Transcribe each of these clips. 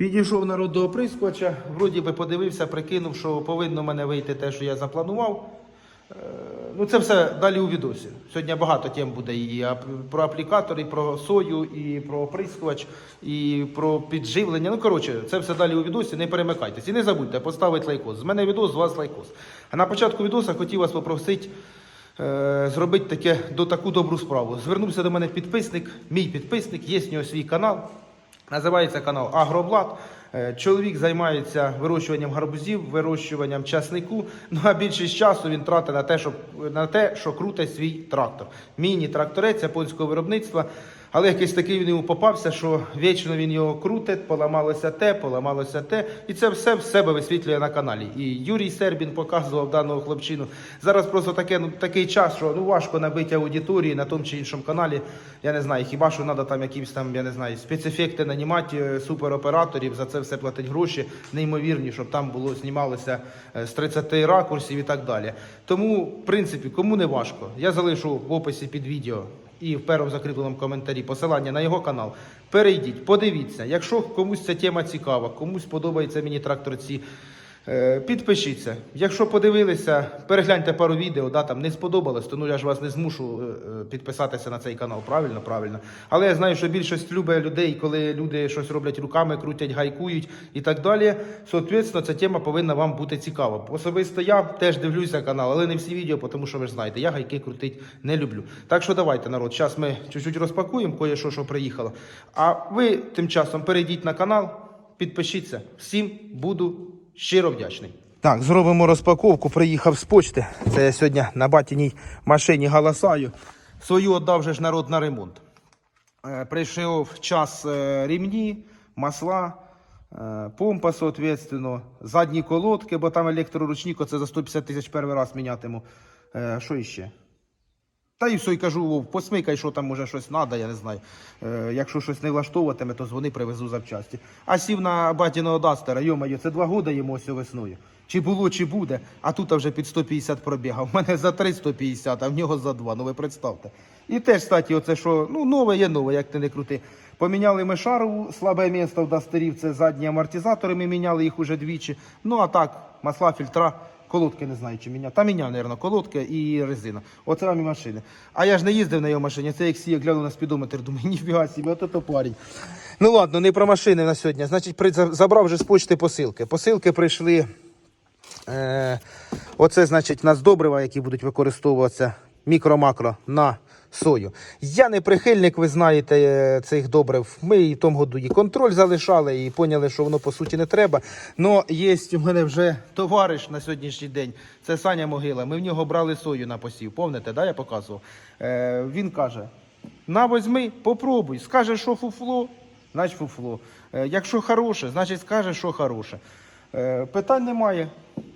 Підійшов народ до оприскувача, вроді би подивився, прикинув, що повинно в мене вийти те, що я запланував. Е, Ну, це все далі у відосі. Сьогодні багато тем буде і про аплікатор, і про сою, і про оприскувач, і про підживлення. Ну, коротше, це все далі у відосі. Не перемикайтесь. І не забудьте поставити лайкос. З мене відос, з вас лайкос. А на початку відоса хотів вас попросити е, зробити таке, до таку добру справу. Звернувся до мене підписник, мій підписник, є в нього свій канал. Називається канал Агроблат. Е, Чоловік займається вирощуванням гарбузів, вирощуванням часнику. Ну а більшість часу він тратить на те, що, на те, що крутить свій трактор. Міні-тракторець японського виробництва. Але якийсь такий він йому попався, що вічно він його крутить, поламалося те, поламалося те. І це все в себе висвітлює на каналі. І Юрій Сербін показував даного хлопчину. Зараз просто таке, ну, такий час, що ну, важко набити аудиторії на тому чи іншому каналі. Я не знаю, хіба що треба там якісь там, я не знаю, спецефекти нанімати е, супероператорів, за це все платить гроші, неймовірні, щоб там було знімалося е, з 30 ракурсів і так далі. Тому, в принципі, кому не важко, я залишу в описі під відео і в першому закріпленому коментарі посилання на його канал. Перейдіть, подивіться. Якщо комусь ця тема цікава, комусь подобається мені тракторці. е, Підпишіться. Якщо подивилися, перегляньте пару відео, да, там не сподобалось, то ну я ж вас не змушу е, е, підписатися на цей канал. Правильно, правильно. Але я знаю, що більшість любить людей, коли люди щось роблять руками, крутять, гайкують і так далі. Соответственно, ця тема повинна вам бути цікава. Особисто я теж дивлюся канал, але не всі відео, тому що ви ж знаєте, я гайки крутить не люблю. Так що давайте, народ, зараз ми чуть-чуть розпакуємо кое-що, що приїхало. А ви тим часом перейдіть на канал, підпишіться. Всім буду щиро вдячний. Так, зробимо розпаковку. Приїхав з почти. Це я сьогодні на батіній машині галасаю. Свою віддав же ж народ на ремонт. Е, Прийшов час е, рівні, масла, е, помпа, соответственно, задні колодки, бо там електроручник, оце за 150 тисяч перший раз мінятиму. Що іще? Та і все, і кажу, Вов, посмикай, що там може щось треба, я не знаю. Е, якщо щось не влаштовуватиме, то дзвони, привезу запчасті. А сів на батіного Дастера, йомаю, це два года йому ось весною. Чи було, чи буде, а тут вже під 150 пробігав. У мене за 3 150, а в нього за 2, ну ви представте. І теж, кстати, оце що, ну, нове є нове, як ти не крути. Поміняли ми шарову, слабе місто в Дастерів, це задні амортизатори, ми міняли їх уже двічі. Ну а так, масла, фільтра. Колодки не знаю, чи міняв. Та міняв, мабуть, колодки і резина. Оце вам і машини. А я ж не їздив на його машині. Це як сіє, гляну на спідометр, думаю, ніфіга собі, ото то парень. Ну ладно, не про машини на сьогодні. Значить, при- забрав вже з почти посилки. Посилки прийшли. Е, оце, значить, нас добрива, які будуть використовуватися мікро-макро на сою. Я не прихильник, ви знаєте, е, цих добрив. Ми і в тому году і контроль залишали, і поняли, що воно по суті не треба. Но є у мене вже товариш на сьогоднішній день. Це Саня Могила. Ми в нього брали сою на посів. Помните, да, я показував? Е, він каже: на возьми, попробуй. Скаже, що фуфло, значить фуфло. Е, якщо хороше, значить скаже, що хороше. Е, питань немає.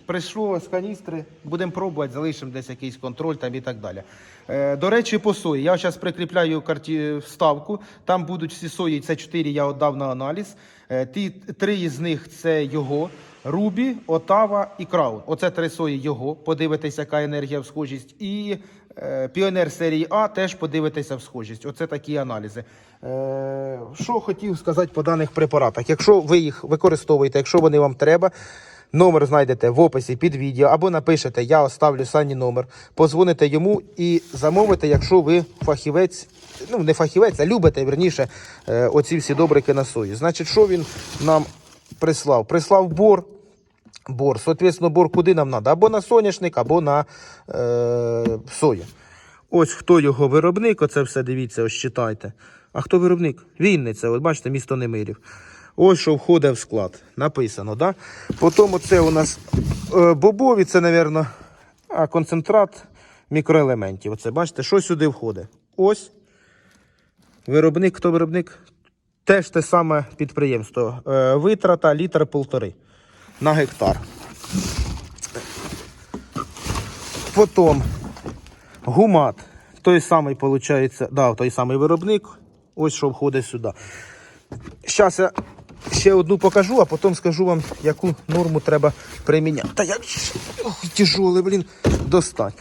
Прийшло з каністри, будемо пробувати, залишимо десь якийсь контроль там і так далі. Е, до речі, по сої. Я зараз прикріпляю карті вставку. Там будуть всі сої, це чотири я віддав на аналіз. Е, ті три із них це його. Рубі, Отава і Краун. Оце три сої його. Подивитися, яка енергія в схожість. І е, Піонер серії А теж подивитися в схожість. Оце такі аналізи. Е, що хотів сказати по даних препаратах. Якщо ви їх використовуєте, якщо вони вам треба. Номер знайдете в описі під відео або напишете, я оставлю сані номер, позвоните йому і замовите, якщо ви фахівець, ну не фахівець, а любите верніше е, оці всі добрики на сої. Значить, що він нам прислав? Прислав бор. Бор, соответственно, бор куди нам треба? Або на соняшник, або на е, сою. Ось хто його виробник, оце все дивіться, ось читайте. А хто виробник? Вінниця, от бачите, місто Немирів. Ось що входить в склад. Написано, да? Потім оце у нас е, бобові, це, мабуть, концентрат мікроелементів. Оце, бачите, що сюди входить? Ось. Виробник, хто виробник? Теж те саме підприємство. Е, витрата літр полтори на гектар. Потім гумат. Той самий, виходить, да, той самий виробник. Ось що входить сюди. Зараз я ще одну покажу, а потім скажу вам, яку норму треба приміняти. Та як тяжолий, блін, достать.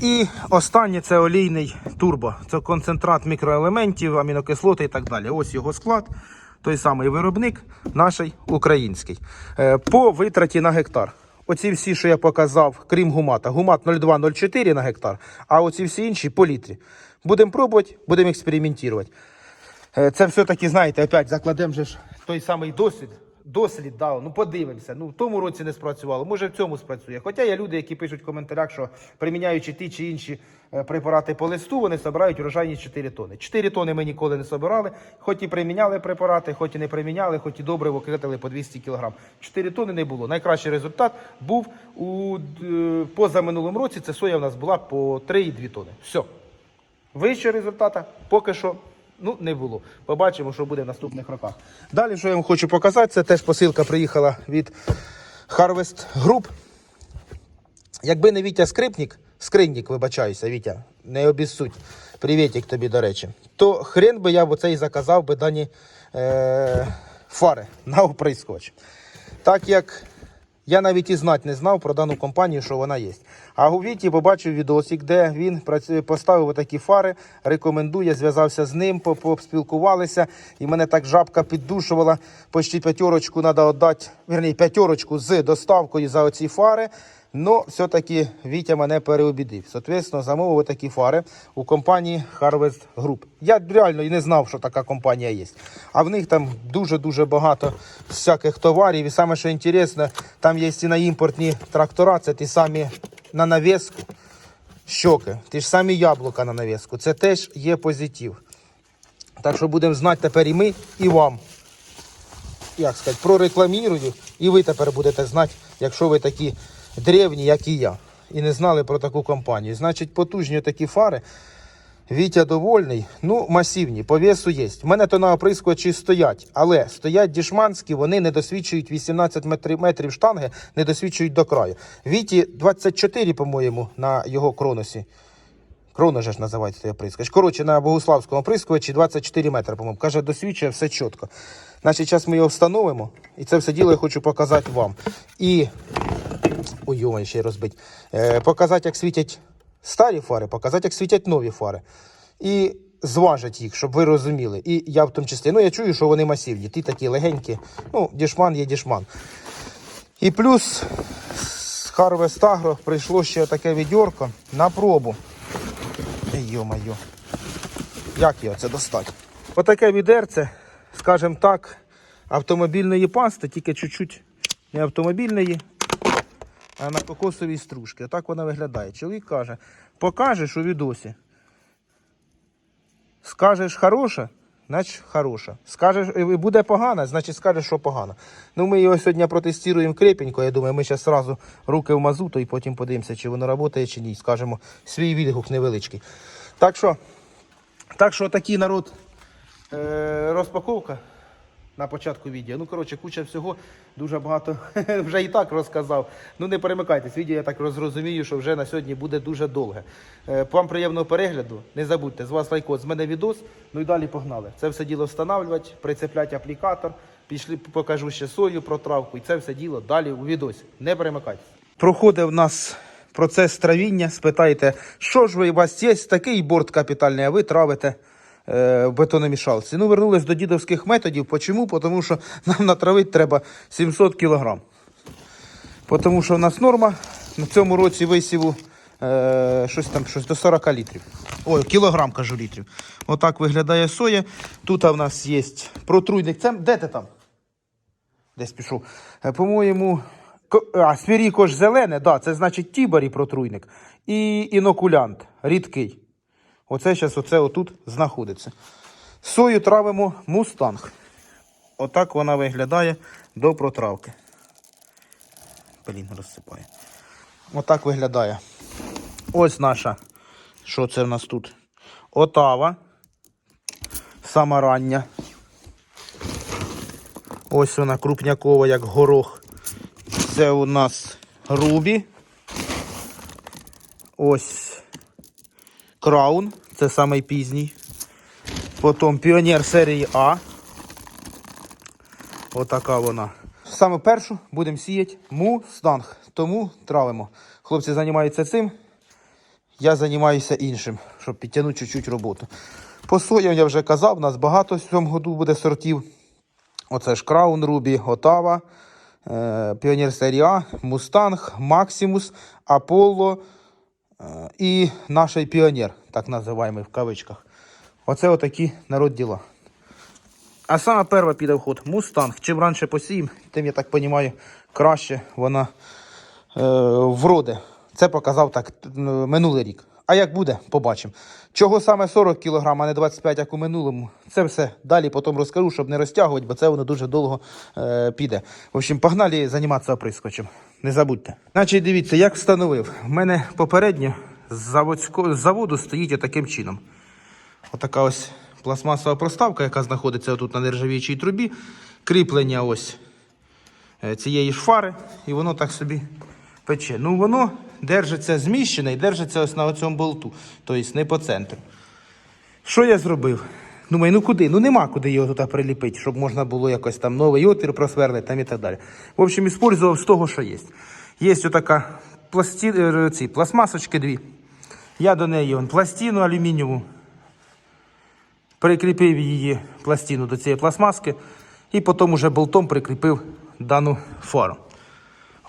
І останнє це олійний турбо. Це концентрат мікроелементів, амінокислоти і так далі. Ось його склад. той самий виробник, наш український. Е, По витраті на гектар. Оці всі, що я показав, крім гумата. Гумат 0,2-0,4 на гектар, а оці всі інші по літрі. Будемо пробувати, будемо експериментувати. Е, Це все-таки, знаєте, опять закладемо же ж той самий досвід. Дослід дав, ну подивимося. Ну в тому році не спрацювало, може в цьому спрацює. Хоча є люди, які пишуть в коментарях, що приміняючи ті чи інші е, препарати по листу, вони збирають урожайність 4 тони. 4 тони ми ніколи не збирали, хоч і приміняли препарати, хоч і не приміняли, хоч і добре викидали по 200 кг. 4 тони не було. Найкращий результат був у е, позаминулому році. Це соя в нас була по 3,2 тони. Все. Вище результата поки що ну, не було. Побачимо, що буде в наступних роках. Далі, що я вам хочу показати, це теж посилка приїхала від Harvest Group. Якби не Вітя Скрипник, скринник, вибачаюся, Вітя, не обіссудь. Привітик тобі, до речі. То хрен би я в оцей заказав би дані е, фари на оприскувач. Так як я навіть і знати не знав про дану компанію, що вона є. А у Віті побачив відосик, де він поставив такі фари, рекомендує, зв'язався з ним, по- поспілкувалися, і мене так жабка піддушувала. Почти п'ятерочку треба віддати, вірні, п'ятерочку з доставкою за оці фари. Ну, все-таки Вітя мене переобідив. Соответственно, замовив такі фари у компанії Harvest Group. Я реально і не знав, що така компанія є. А в них там дуже-дуже багато всяких товарів. І саме що інтересне, там є і на імпортні трактора, це ті самі на навіску. Щоки, ті ж самі яблука на навіску. Це теж є позитив. Так що будемо знати тепер і ми, і вам як сказати, прорекламірую, і ви тепер будете знати, якщо ви такі древні, як і я, і не знали про таку компанію. Значить, потужні такі фари. Вітя довольний, ну, масивні, по весу є. У мене то на оприскувачі стоять, але стоять дішманські, вони не досвідчують 18 метрів, метрів штанги, не досвідчують до краю. Віті 24, по-моєму, на його кроносі. Кроно же ж називається той оприскувач. Коротше, на Богуславському оприскувачі 24 метри, по-моєму. Каже, досвідчує все чітко. Значить, зараз ми його встановимо, і це все діло я хочу показати вам. І. Ой, ще розбить. Е, показати, як світять старі фари, показати, як світять нові фари. І зважити їх, щоб ви розуміли. І я в тому числі. Ну, я чую, що вони масивні. Ті такі легенькі. Ну, дішман є дішман. І плюс з Harvest Agro прийшло ще таке відьорко на пробу. Йо-моє. Як його це достати? Отаке відерце, скажімо так, автомобільної пасти, тільки чуть-чуть не автомобільної, на кокосовій стружці. Отак вона виглядає. Чоловік каже, покажеш у відосі. Скажеш хороша, значить хороша. Скажеш, буде погана, значить скажеш, що погана. Ну, ми його сьогодні протестуємо крепенько. Я думаю, ми зараз одразу руки в мазуту і потім подивимося, чи воно працює, чи ні. Скажемо свій відгук невеличкий. Так що, так що такий народ е, розпаковка на початку відео. Ну, коротше, куча всього, дуже багато вже і так розказав. Ну не перемикайтесь, відео я так розумію, що вже на сьогодні буде дуже довге. Е, Вам приємного перегляду. Не забудьте, з вас лайкос, з мене відос. Ну і далі погнали. Це все діло встановлювати, прицепляти аплікатор. Пішли, покажу ще сою про травку. І це все діло далі у відосі. Не перемикайтесь. Проходить в нас процес травіння. Спитайте, що ж ви у вас є такий борт капітальний, а ви травите в бетономішалці. Ну, вернулись до дідовських методів. Почому? Тому що нам натравити треба 700 кг. Тому що в нас норма на цьому році висіву е, щось там щось до 40 літрів. Ой, кілограм кажу літрів. Отак виглядає соя. Тут в нас є протруйник. Це де ти там? Десь пішов. Е, По-моєму, а, спірікош зелене, да, це значить тібарі протруйник. І інокулянт рідкий. Оце зараз оце отут знаходиться. Сою травимо мустанг. Отак вона виглядає до протравки. Блін, розсипає. Отак виглядає. Ось наша. Що це в нас тут? Отава. Сама рання. Ось вона крупнякова, як горох. Це у нас рубі. Ось краун. Це самий пізній. Потім піонер серії А. Отака вона. Саме першу будемо сіяти мустанг. Тому травимо. Хлопці займаються цим. Я займаюся іншим, щоб підтягнути чуть-чуть роботу. По соям я вже казав, нас багато в цьому году буде сортів. Оце ж Краун Рубі, Отава, е, Піонер Серія, Мустанг, Максимус, Аполло і наш піонер, так називаємо в кавичках. Оце отакі народ діла. А саме перша піде в ход Мустанг. Чим раніше посіємо, тим, я так розумію, краще вона е, вроде. Це показав так минулий рік. А як буде, побачимо. Чого саме 40 кг, а не 25, як у минулому, це все далі потім розкажу, щоб не розтягувати, бо це воно дуже довго е, піде. В общем, погнали займатися оприскочем. Не забудьте. Значить, дивіться, як встановив. У мене попередньо з, заводсько, з заводу стоїть таким чином. Отака ось пластмасова проставка, яка знаходиться тут на нержавіючій трубі. Кріплення ось е, цієї ж фари, і воно так собі пече. Ну, воно держиться зміщене і держиться ось на цьому болту, тобто не по центру. Що я зробив? Думаю, ну куди? Ну нема куди його туди приліпити, щоб можна було якось там новий отвір просверлити там і так далі. В общем, использував з того, що є. Є отака пласті... е, ці, пластмасочки дві. Я до неї вон, пластину алюмінієву прикріпив її пластину до цієї пластмаски і потім уже болтом прикріпив дану фару.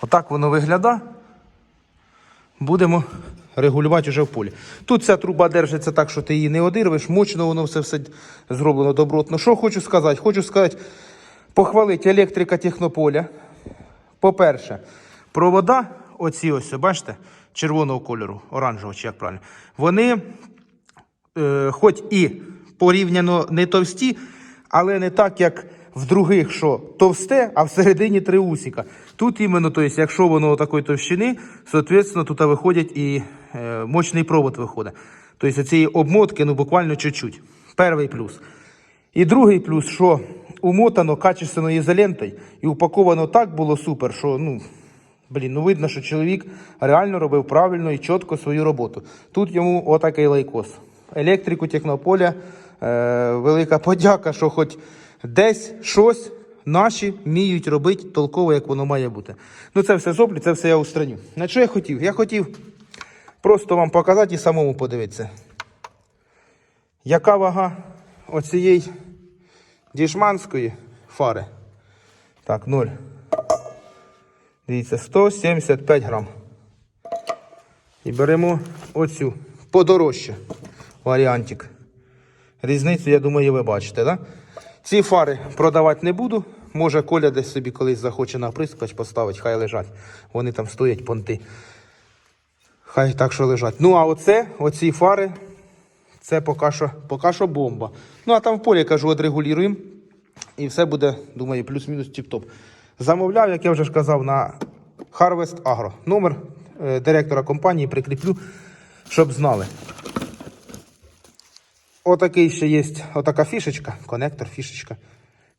Отак воно виглядає. Будемо регулювати вже в полі. Тут ця труба держиться так, що ти її не одирвеш, мощно воно все все зроблено добротно. Що хочу сказати? Хочу сказати, похвалити електрика технополя. По-перше, провода, оці ось, бачите, червоного кольору, оранжевого, чи як правильно, вони е, хоч і порівняно не товсті, але не так, як в других, що товсте, а всередині три усіка. Тут іменно, то есть, якщо воно такої товщини, соответственно, тут виходять і е, мощний провод виходить. Тобто цієї обмотки ну, буквально чуть-чуть. Перший плюс. І другий плюс, що умотано качественною ізолентою і упаковано так було супер, що ну, блін, ну видно, що чоловік реально робив правильно і чітко свою роботу. Тут йому отакий лайкос. Електрику технополя, е, велика подяка, що хоч десь щось наші вміють робити толково, як воно має бути. Ну це все соплі, це все я устраню. На що я хотів? Я хотів просто вам показати і самому подивитися. Яка вага оцієї дішманської фари? Так, 0. Дивіться, 175 грам. І беремо оцю подорожче варіантик. Різницю, я думаю, ви бачите, да? Ці фари продавати не буду. Може, Коля десь собі колись захоче на прискоч поставити, хай лежать. Вони там стоять понти. Хай так що лежать. Ну, а оце, оці фари, це поки що, поки що бомба. Ну, а там в полі, кажу, отрегулюємо. І все буде, думаю, плюс-мінус тіп-топ. Замовляв, як я вже ж казав, на Harvest Agro. Номер е, директора компанії прикріплю, щоб знали. Отакий ще є, отака фішечка, конектор, фішечка.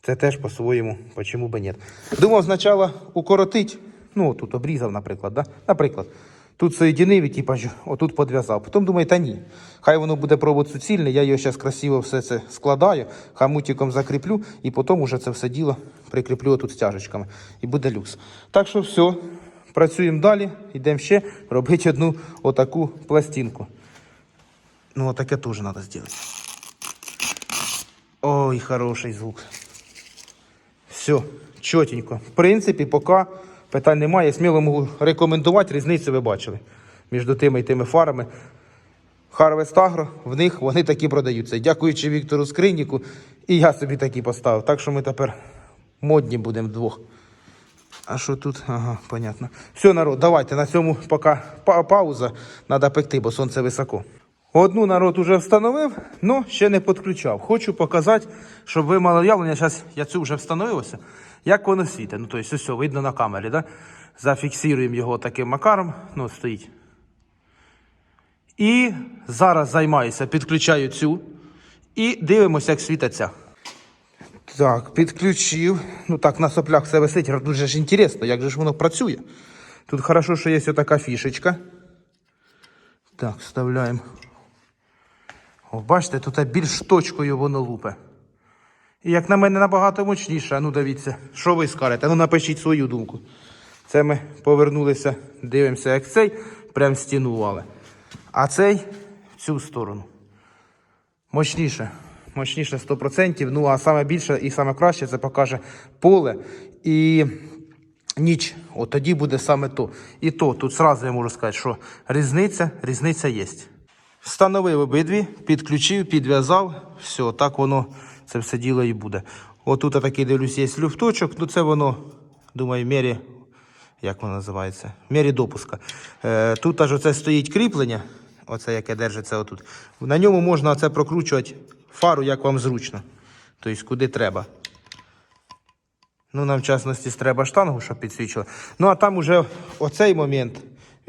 Це теж по-своєму, почему би ні. Думав спочатку укоротить, ну тут обрізав, наприклад, да? наприклад. Тут соєдинив і типа, отут підв'язав. Потім думаю, та ні. Хай воно буде провод суцільний, я його зараз красиво все це складаю, хамутиком закріплю і потім уже це все діло прикріплю отут стяжечками. І буде люкс. Так що все, працюємо далі, йдемо ще робити одну отаку пластинку. Ну, вот таке тоже надо сделать. Ой, хороший звук. Все, чотенько. В принципі, поки питань немає. Сміло можу рекомендувати. Різницю ви бачили між тими і тими фарами. Harvest Agro, в них вони такі продаються. Дякуючи Віктору Скриніку, і я собі такі поставив. Так що ми тепер модні будемо вдвох. А що тут? Ага, понятно. Все, народ, давайте на цьому поки па- пауза. Треба пекти, бо сонце високо. Одну народ уже встановив, але ще не підключав. Хочу показати, щоб ви мали уявлення. Зараз я цю вже встановилося. Як воно світить. Ну, тобто, все, видно на камері, да? Зафіксуємо його таким макаром. Ну, стоїть. І зараз займаюся, підключаю цю. І дивимося, як світиться. Так, підключив. Ну так, на соплях все висить. Дуже ж інтересно, як же ж воно працює. Тут хорошо, що є така фішечка. Так, вставляємо. Бачите, тут більш точкою воно лупе. І як на мене набагато мощніше. Ну дивіться, що ви скажете? Ну напишіть свою думку. Це ми повернулися, дивимося, як цей, прям стінували. А цей в цю сторону. Мощніше. мощніше 100%. Ну а саме більше і саме краще це покаже поле і ніч. От тоді буде саме то. І то тут зразу я можу сказати, що різниця, різниця є. Встановив обидві, підключив, підв'язав. Все, так воно це все діло і буде. Отут я такий дивлюсь, є люфточок. Ну це воно, думаю, в мірі, як воно називається? В мірі допуска. Е, тут аж оце стоїть кріплення, оце яке держиться отут. На ньому можна оце прокручувати фару, як вам зручно. Тобто, куди треба. Ну, нам в частності треба штангу, щоб підсвічила. Ну, а там уже оцей момент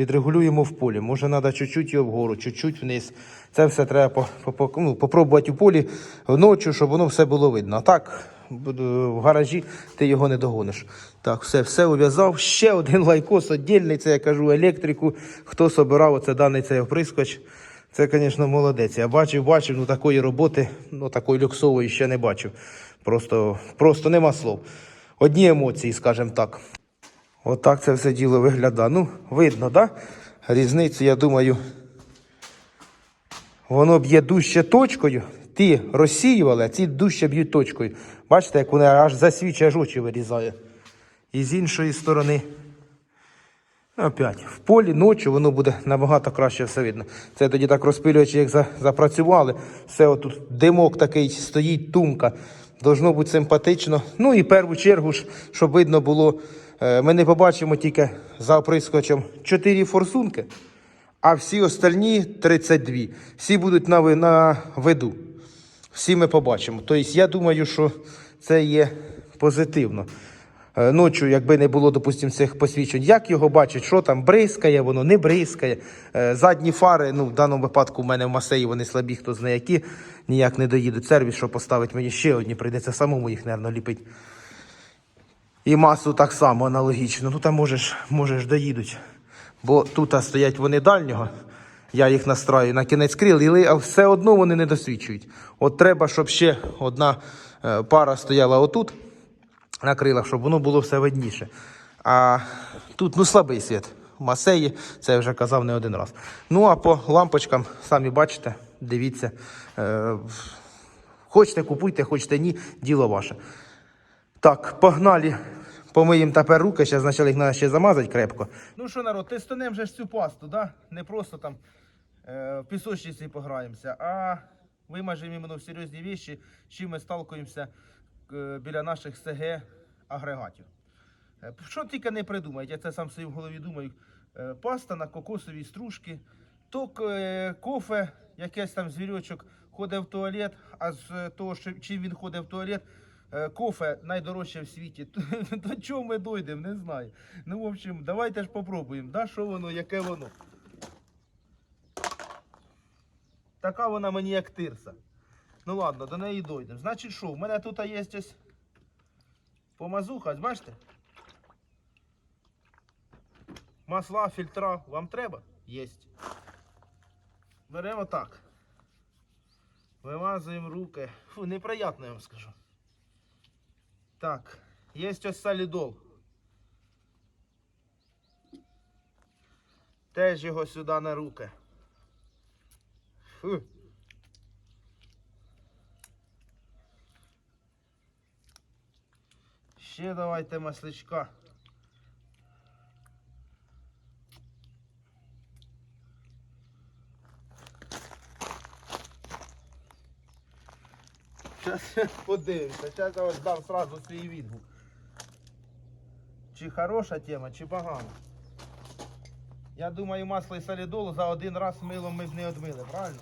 відрегулюємо в полі. Може, треба чуть-чуть його вгору, чуть-чуть вниз. Це все треба ну, попробувати у полі вночі, щоб воно все було видно. А так, в гаражі ти його не догониш. Так, все, все ув'язав. Ще один лайкос віддільний, це я кажу електрику. Хто собирав оце даний цей оприскоч. Це, звісно, молодець. Я бачив, бачив, ну такої роботи, ну такої люксової ще не бачив. Просто, просто нема слов. Одні емоції, скажімо так. Отак це все діло виглядає. Ну, видно, да? Різницю, я думаю, воно б'є дужче точкою. Ті розсіювали, а ці дужче б'ють точкою. Бачите, як воно аж засвічує, аж очі вирізає. І з іншої сторони. Опять, в полі ночі воно буде набагато краще все видно. Це тоді так розпилюючи, як за, запрацювали. Все отут димок такий стоїть, тумка. Должно бути симпатично. Ну і в першу чергу, щоб видно було, ми не побачимо тільки за оприскочем 4 форсунки, а всі остальні 32. Всі будуть на, на виду. Всі ми побачимо. Тобто, я думаю, що це є позитивно. Е, Ночі, якби не було, допустимо, цих посвідчень, як його бачать, що там бризкає, воно не бризкає. Е, Задні фари, ну в даному випадку в мене в масеї вони слабі, хто знає які, ніяк не доїдуть. Сервіс, що поставить мені ще одні, прийдеться самому їх, мабуть, ліпити. І масу так само аналогічно. Ну там можеш, можеш доїдуть. Бо тут стоять вони дальнього. Я їх настраю на кінець крил, і- а все одно вони не досвідчують. От треба, щоб ще одна е, пара стояла отут на крилах, щоб воно було все видніше. А тут ну слабий світ. Масеї, це я вже казав не один раз. Ну а по лампочкам, самі бачите, дивіться. Е, хочете купуйте, хочете ні, діло ваше. Так, погнали. Помиємо тепер руки, зараз почали їх треба ще замазати крепко. Ну що, народ, тестонем же ж цю пасту, да? Не просто там е, в пісочниці пограємося, а вимажемо іменно в серйозні віші, з чим ми сталкуємося е, біля наших СГ агрегатів. Е, Що тільки не придумають, я це сам собі в голові думаю. Е, Паста на кокосовій стружки, ток е, кофе, якийсь там звірочок ходить в туалет, а з того, що чим він ходить в туалет, кофе найдорожче в світі. До чого ми дойдемо, не знаю. Ну, в общем, давайте ж попробуємо, да, що воно, яке воно. Така вона мені як тирса. Ну ладно, до неї дойдемо. Значить що, в мене тут є ось помазуха, бачите? Масла, фільтра вам треба? Єсть. Беремо так. Вимазуємо руки. Фу, неприятно, я вам скажу. Так, є ось солідол. Теж його сюди на руки. Фу. Ще давайте масличка. Зараз подивимося. Зараз я дам сразу свій відгук. Чи хороша тема, чи погана. Я думаю, масло і солідол за один раз милом ми б не одмили, правильно?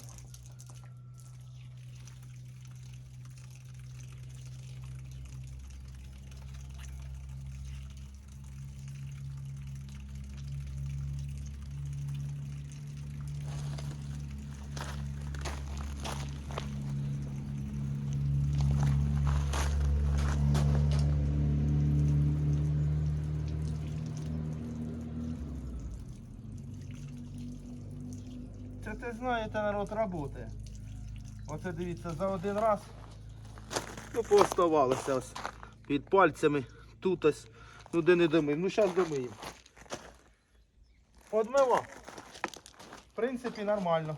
Ти знаєте, народ роботи. Оце дивіться, за один раз. Ну, пооставалося ось під пальцями. Тут ось. Ну де не домив. Ну зараз домиємо. Одмило. В принципі, нормально.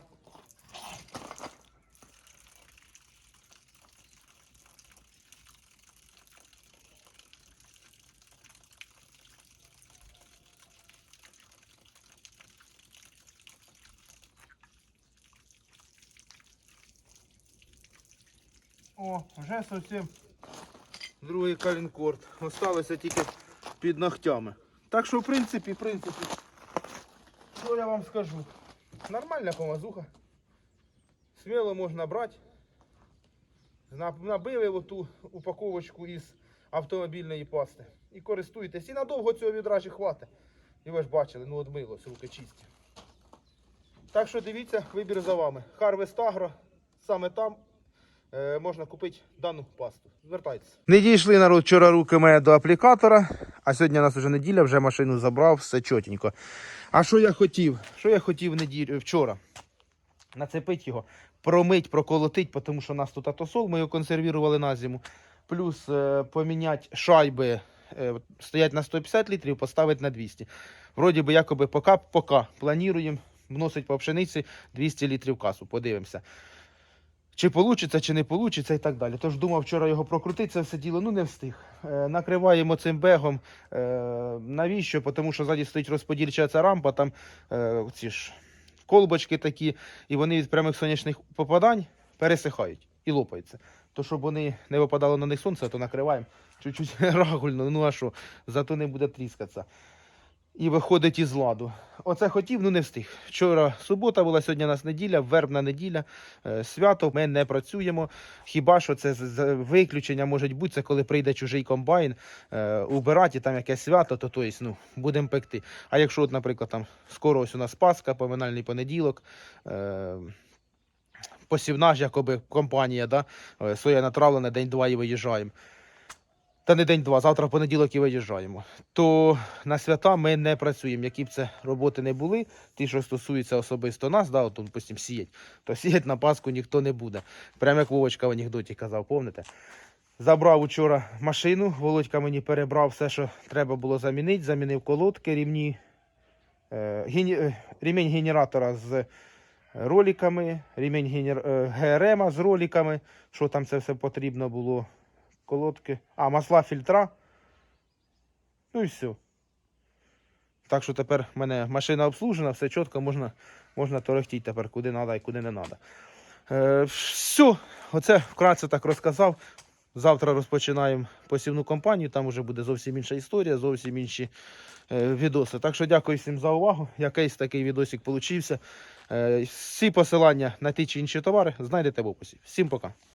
О, вже зовсім другий калінкорд. Осталося тільки під ногтями. Так що, в принципі, в принципі, що я вам скажу? Нормальна помазуха. Сміло можна брати. Набили оту упаковочку із автомобільної пасти. І користуйтесь. І надовго цього відра ж хватить. І ви ж бачили, ну от милось, руки чисті. Так що дивіться, вибір за вами. Harvest Agro, саме там можна купити дану пасту. Звертайтеся. Не дійшли народ вчора руки мої до аплікатора, а сьогодні у нас вже неділя, вже машину забрав, все чотенько. А що я хотів? Що я хотів неділю, вчора? Нацепити його, промить, проколотить, тому що у нас тут атосол, ми його консервували на зиму. Плюс е, поміняти шайби, е, стоять на 150 літрів, поставити на 200. Вроді би, якоби поки, поки плануємо вносить по пшениці 200 літрів касу. Подивимося. Чи вийде, чи не вийде і так далі. Тож думав вчора його прокрутити, це все діло, ну не встиг. Е, накриваємо цим бегом. Е, навіщо? Тому що ззаді стоїть розподільча ця рампа, там е, ці ж колбочки такі, і вони від прямих сонячних попадань пересихають і лопаються. То щоб вони не випадало на них сонце, то накриваємо чуть-чуть рагульно. Ну а що, зато не буде тріскатися. І виходить із ладу. Оце хотів, ну не встиг. Вчора субота була, сьогодні у нас неділя, вербна неділя, е, свято. Ми не працюємо. Хіба що це виключення може бути, це коли прийде чужий комбайн, е, убирати там якесь свято, то то ну, будемо пекти. А якщо, от, наприклад, там скоро ось у нас Пасха, поминальний понеділок. Е, Посівна ж якоби компанія, да? соя натравлена, день-два і виїжджаємо. Та не день-два, завтра в понеділок і виїжджаємо. То на свята ми не працюємо, які б це роботи не були, ті, що стосуються особисто нас, да, от он сіять, то сіять на Пасху ніхто не буде. Прямо як Вовочка в анекдоті казав, помните? Забрав учора машину, Володька мені перебрав все, що треба було замінити, замінив колодки, рівні, е, е, генератора з роликами, ремінь генер, е, ГРМ з роликами, що там це все потрібно було колодки. А, масла фільтра. Ну і все. Так що тепер в мене машина обслужена, все чітко, можна, можна торохтіти тепер куди треба і куди не треба. Е, все, оце вкратце так розказав. Завтра розпочинаємо посівну кампанію, там вже буде зовсім інша історія, зовсім інші е, відоси. Так що дякую всім за увагу. Якийсь такий відосик получився. Е, всі посилання на ті чи інші товари знайдете в описі. Всім пока.